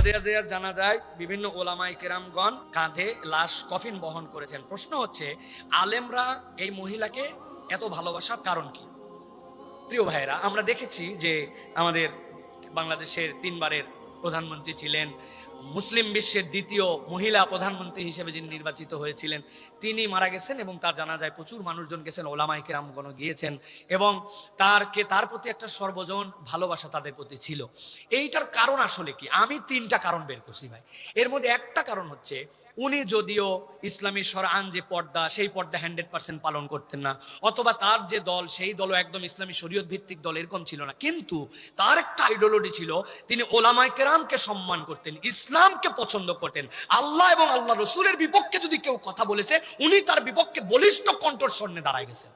খালেদা জানা যায়, বিভিন্ন ওলামাই কেরামগণ কাঁধে লাশ কফিন বহন করেছেন। প্রশ্ন হচ্ছে, আলেমরা এই মহিলাকে এত ভালোবাসার কারণ কি? প্রিয় ভাইয়েরা, আমরা দেখেছি যে আমাদের বাংলাদেশের তিনবারের প্রধানমন্ত্রী ছিলেন মুসলিম বিশ্বের দ্বিতীয় মহিলা প্রধানমন্ত্রী হিসেবে যিনি নির্বাচিত হয়েছিলেন, তিনি মারা গেছেন এবং তার জানা যায় প্রচুর মানুষজন গেছেন ওলামাই কেরামগণ গিয়েছেন এবং তারকে তার প্রতি একটা সর্বজন ভালোবাসা তাদের প্রতি ছিল। এইটার কারণ আসলে কি? আমি তিনটা কারণ বের করছি ভাই। এর মধ্যে একটা কারণ হচ্ছে, উনি যদিও ইসলামী সরান যে পর্দা, সেই পর্দা হান্ড্রেড পার্সেন্ট পালন করতেন না, অথবা তার যে দল, সেই দলও একদম ইসলামী শরীয়ত ভিত্তিক দল, এরকম ছিল না। কিন্তু তার একটা আইডিওলজি ছিল, তিনি ওলামাই কেরামকে সম্মান করতেন ইসলামকে পছন্দ করতেন আল্লাহ এবং আল্লাহ রসুলের বিপক্ষে যদি কেউ কথা বলেছে, উনি তার বিপক্ষে বলিষ্ঠ কণ্ঠস্বর্ণে দাঁড়ায় গেছেন।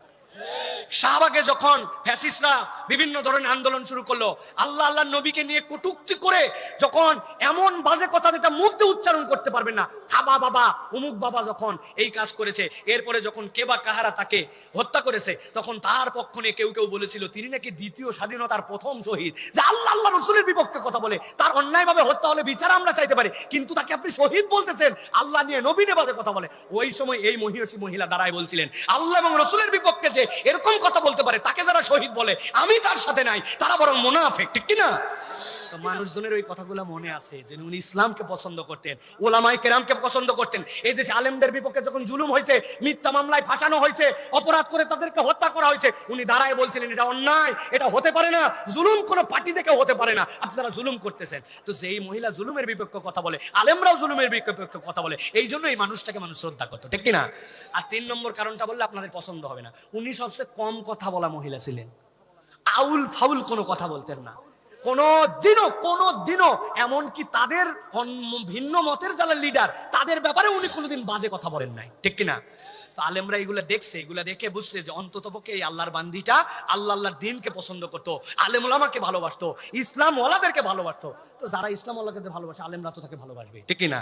শাহবাগে যখন ফ্যাসিস্টরা বিভিন্ন ধরনের আন্দোলন শুরু করল, আল্লাহ আল্লাহ নবীকে নিয়ে কটুক্তি করে যখন এমন বাজে কথা যেটা মুখ উচ্চারণ করতে পারবেন না খাবা বাবা, উমুক বাবা যখন এই কাজ করেছে, এরপরে যখন কে বা কাহারা তাকে হত্যা করেছে, তখন তার পক্ষ নিয়ে কেউ কেউ বলেছিল, তিনি নাকি দ্বিতীয় স্বাধীনতার প্রথম শহীদ। যে আল্লাহ আল্লাহ রসুলের বিপক্ষে কথা বলে, তার অন্যায়ভাবে হত্যা হলে বিচার আমরা চাইতে পারি। কিন্তু তাকে আপনি শহীদ বলতেছেন, আল্লাহ নিয়ে নবী নেবাদে কথা বলে। ওই সময় এই মহিষী মহিলা দাঁড়ায় বলছিলেন, আল্লাহ এবং রসুলের বিপক্ষে যে এরকম কথা বলতে পারে, তাকে যারা শহীদ বলে, আমি তার সাথে নাই, তারা বরং মোনাফেক, ঠিক কিনা? মানুষজনের ওই কথাগুলো মনে আছে যে উনি ইসলামকে পছন্দ করতেন ওলামাই কেরামকে পছন্দ করতেন। এই দেশে আলেমদের বিপক্ষে যখন জুলুম হয়েছে, মিথ্যা মামলায় ফাঁসানো হয়েছে, অপরাধ করে তাদেরকে হত্যা করা হয়েছে, উনি দাঁড়ায় বলছিলেন, এটা অন্যায়, এটা হতে পারে না, জুলুম কোনো পার্টি থেকে হতে পারে না, আপনারা জুলুম করতেছেন। তো যেই মহিলা জুলুমের বিপক্ষে কথা বলে, আলেমরাও জুলুমের বিপক্ষে কথা বলে, এই জন্য এই মানুষটাকে মানুষ শ্রদ্ধা করতো, ঠিক কিনা? আর তিন নম্বর কারণটা বললে আপনাদের পছন্দ হবে না। উনি সবচেয়ে কম কথা বলা মহিলা ছিলেন। আউল ফাউল কোনো কথা বলতেন না। কোনো দিনও কোনো দিনও এমনকি তাদের ভিন্ন মতের যারা লিডার তাদের ব্যাপারে উনি কোনোদিন বাজে কথা বলেন নাই। ঠিক কিনা? তো আলেমরা এগুলো দেখছে, এগুলো দেখে বুঝছে যে অন্তত পক্ষে এই আল্লাহর বান্দিটা আল্লাহ আল্লাহর দিনকে পছন্দ করতো আলেম ওলামাকে ভালোবাসতো ইসলাম ওয়ালাদেরকে ভালোবাসতো। তো যারা ইসলাম ওয়ালাকে ভালোবাসে, আলেমরা তো তাকে ভালোবাসবে ঠিক কিনা?